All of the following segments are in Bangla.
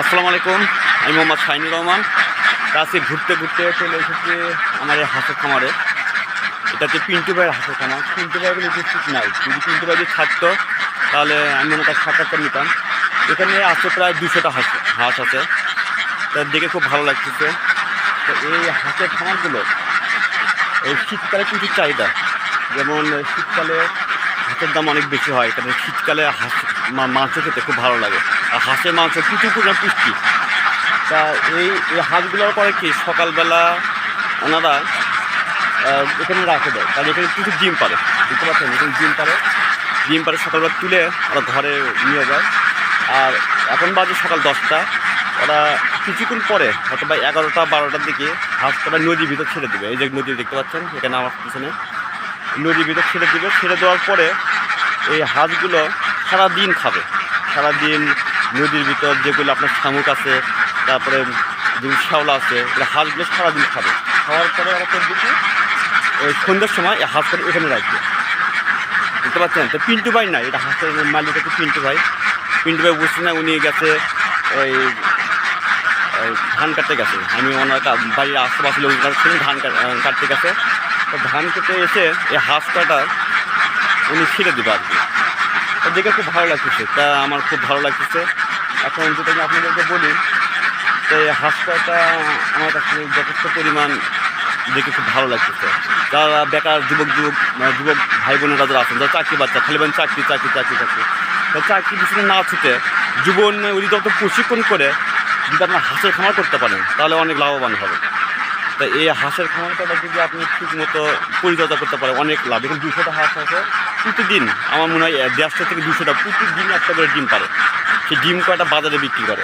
আসসালামু আলাইকুম, আমি মোহাম্মদ শাহিনুর রহমান। কাছে ঘুরতে ঘুরতে চলে এসেছি আমার এই হাঁসের খামারে। এটা হচ্ছে পিন্টু ভাইয়ের হাঁসের খামার। পিন্টু ভাই কোনো উপস্থিত নাই। যদি পিন্টু ভাই যদি থাকতো, তাহলে আমি মনে করি সাক্ষাৎকার নিতাম। এখানে আছে প্রায় দুশোটা হাঁস হাঁস আছে। তা দেখে খুব ভালো লাগতেছে। তো এই হাঁসের খামারগুলো, এই শীতকালে প্রচুর চাহিদা। যেমন শীতকালে হাঁসের দাম অনেক বেশি হয় কারণ শীতকালে হাঁস মাংস খেতে খুব ভালো লাগে। আর হাঁসের মাংস প্রচুর পরিমাণ পুষ্টি। তা এই এই হাঁসগুলোর পরে কি সকালবেলা ওনারা এখানে রাখে দেয়। কারণ এখানে কিছু ডিম পারে বুঝতে পারছেন? এখানে ডিম পারে ডিম পারে সকালবেলা তুলে ওরা ঘরে নিয়ে যায়। আর এখন বাজে সকাল দশটা। ওরা কিছুক্ষণ পরে হয়তো বা এগারোটা, বারোটার দিকে হাঁসটা নদীর ভিতর ছেড়ে দেবে। এই যে নদী দেখতে পাচ্ছেন? এখানে আমার পিছনে। নদীর ভিতর ছেড়ে দেবে। ছেড়ে দেওয়ার পরে এই হাঁসগুলো সারাদিন খাবে। সারাদিন নদীর ভিতর যেগুলো আপনার শামুক আছে, তারপরে যেগুলো শ্যাওলা আছে, এগুলো হাঁসগুলো সারাদিন খাবে। খাওয়ার পরে ওরা করবে ওই সন্ধ্যার সময় এই হাঁসটা এখানে রাখবে। বুঝতে পারছেন? তো পিন্টু ভাই না এটা হাঁসের মালিক হচ্ছে পিন্টু ভাই। পিন্টু ভাই বুঝছে না, উনি গেছে ওই ধান কাটতে গেছে। আমি ওনার বাড়ির আশেপাশে লোক ধান কাট- কাটতে গেছে। তো ধান কেটে এসে এই হাঁস কাটা উনি ছিঁড়ে দেবে আর কি। দেখে খুব ভালো লাগতেছে, তা আমার খুব ভালো লাগতেছে। এখন যেটা আমি আপনাদেরকে বলি, তো এই হাঁস কাটা আমার কাছে যথেষ্ট পরিমাণ দেখে খুব ভালো লাগতেছে। যারা বেকার যুবক যুবক মানে যুবক ভাই বোনেরা যারা আছেন, যারা চাকরি বাচ্চা খালি বলেন চাকরি চাকরি চাকরি চাকরি, তা চাকরি পিছনে না ছুটে জীবন অধিদপ্তর প্রশিক্ষণ করে যদি আপনার হাঁসের খামার করতে পারেন, তাহলে অনেক লাভবান হবে। তা এই হাঁসের খামারটা যদি আপনি ঠিক মতো পরিচর্যা করতে পারেন, অনেক লাভ। এখানে দুশোটা হাঁস আছে প্রতিদিন আমার মনে হয় দেড়শো থেকে দুশোটা প্রতিদিন একটা করে ডিম পারে। সেই ডিম কয়টা বাজারে বিক্রি করে?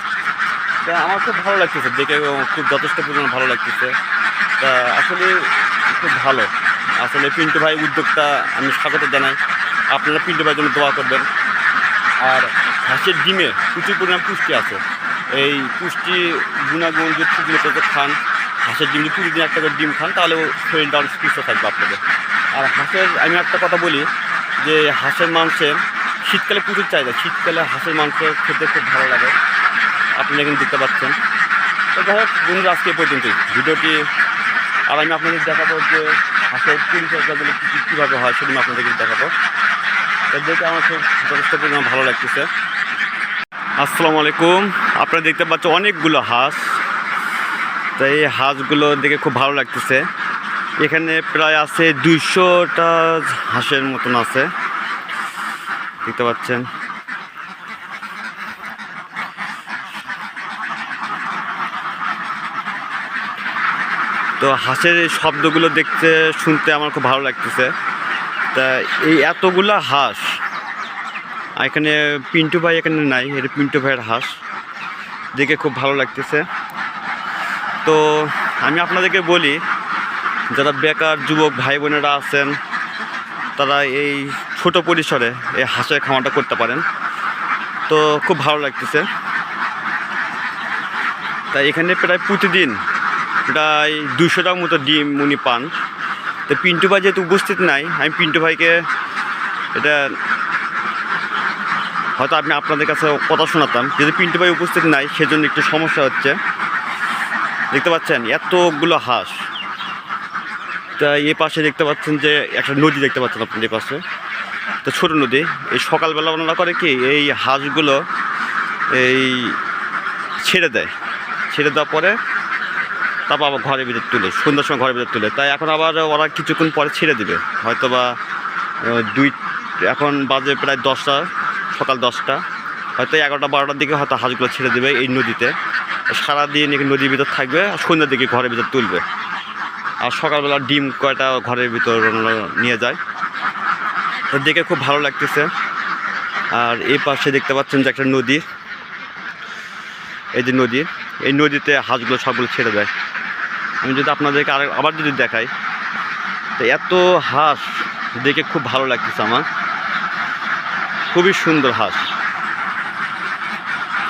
তা আমার খুব ভালো লাগতেছে, দেখে খুব যথেষ্ট পরিমাণ ভালো লাগতেছে। তা আসলে খুব ভালো। আসলে পিন্টু ভাই উদ্যোগটা আমি স্বাগত জানাই। আপনারা পিন্টু ভাইয়ের জন্য দোয়া করবেন। আর হাঁসের ডিমে প্রচুর পরিমাণ পুষ্টি আছে। এই পুষ্টি গুণাগুণ যদি ঠিক মতো খান, হাঁসের ডিম যদি প্রতিদিন একটা করে ডিম খান, তাহলে শরীরটা অনেক সুস্থ থাকবে আপনাদের। আর হাঁসের, আমি একটা কথা বলি যে হাঁসের মাংসের শীতকালে প্রচুর চাহিদা, শীতকালে হাঁসের মাংস খেতে খুব ভালো লাগে। আপনি এখানে দেখতে পাচ্ছেন। তো যাই হোক, বন্ধুরা, আজকে পর্যন্তই। ভিডিওটি আর আমি আপনাদের দেখাবো যে হাঁসের পরিচর্যাগুলো কী কীভাবে হয় সেগুলো আপনাদেরকে দেখাবো। তো দেখে আমার খুব যথেষ্ট পরিমাণ ভালো লাগতেছে। আসসালামু আলাইকুম। আপনারা দেখতে পাচ্ছেন অনেকগুলো হাঁস। তো এই হাঁসগুলো দেখে খুব ভালো লাগতেছে। এখানে প্রায় আছে দুইশোটা হাঁসের মতন আছে। দেখতে পাচ্ছেন। তো হাঁসের এই শব্দগুলো দেখতে, শুনতে আমার খুব ভালো লাগতেছে। তা এই এতগুলা হাঁস এখানে পিন্টু ভাই এখানে নাই এটা পিন্টু ভাইয়ের হাঁস। দেখে খুব ভালো লাগতেছে। তো আমি আপনাদেরকে বলি যারা বেকার যুবক ভাই বোনেরা আছেন, তারা এই ছোট পরিসরে এই হাঁসের খামারটা করতে পারেন। তো খুব ভালো লাগতেছে। তাই এখানে প্রায় প্রতিদিন প্রায় দুশোটার মতো ডিম উনি পান। তো পিন্টু ভাই যেহেতু উপস্থিত নাই, আমি পিন্টু ভাইকে এটা হয়তো আমি আপনাদের কাছে কথা শোনাতাম। যেহেতু পিন্টু ভাই উপস্থিত নাই, সেজন্য একটু সমস্যা হচ্ছে। দেখতে পাচ্ছেন, এতগুলো হাঁস। তা এ পাশে দেখতে পাচ্ছেন যে একটা নদী দেখতে পাচ্ছেন আপনার এই পাশে। তো ছোটো নদী। এই সকালবেলা ওনারা করে কি, এই হাঁসগুলো এই ছেড়ে দেয়। ছেড়ে দেওয়ার পরে তারপর আবার ঘরের ভিতর তুলে, সন্ধ্যার সময় ঘরের ভিতর তুলে। তাই এখন আবার ওরা কিছুক্ষণ পরে ছেড়ে দেবে। হয়তো বা দুই, এখন বাজে প্রায় দশটা, সকাল দশটা। হয়তো এগারোটা, বারোটার দিকে হয়তো হাঁসগুলো ছেড়ে দেবে এই নদীতে। সারাদিন নদীর ভিতর থাকবে, আর সন্ধ্যার দিকে ঘরের ভিতর তুলবে। আর সকালবেলা ডিম কয়টা ঘরের ভিতর নিয়ে যায় তো দেখে খুব ভালো লাগতেছে। আর এই পাশে দেখতে পাচ্ছেন যে একটা নদী। এই যে নদী, এই নদীতে হাঁসগুলো সবগুলো ছেড়ে দেয়। আমি যদি আপনাদেরকে আর আবার যদি দেখাই, তো এত হাঁস দেখে খুব ভালো লাগতেছে আমার। খুবই সুন্দর হাঁস।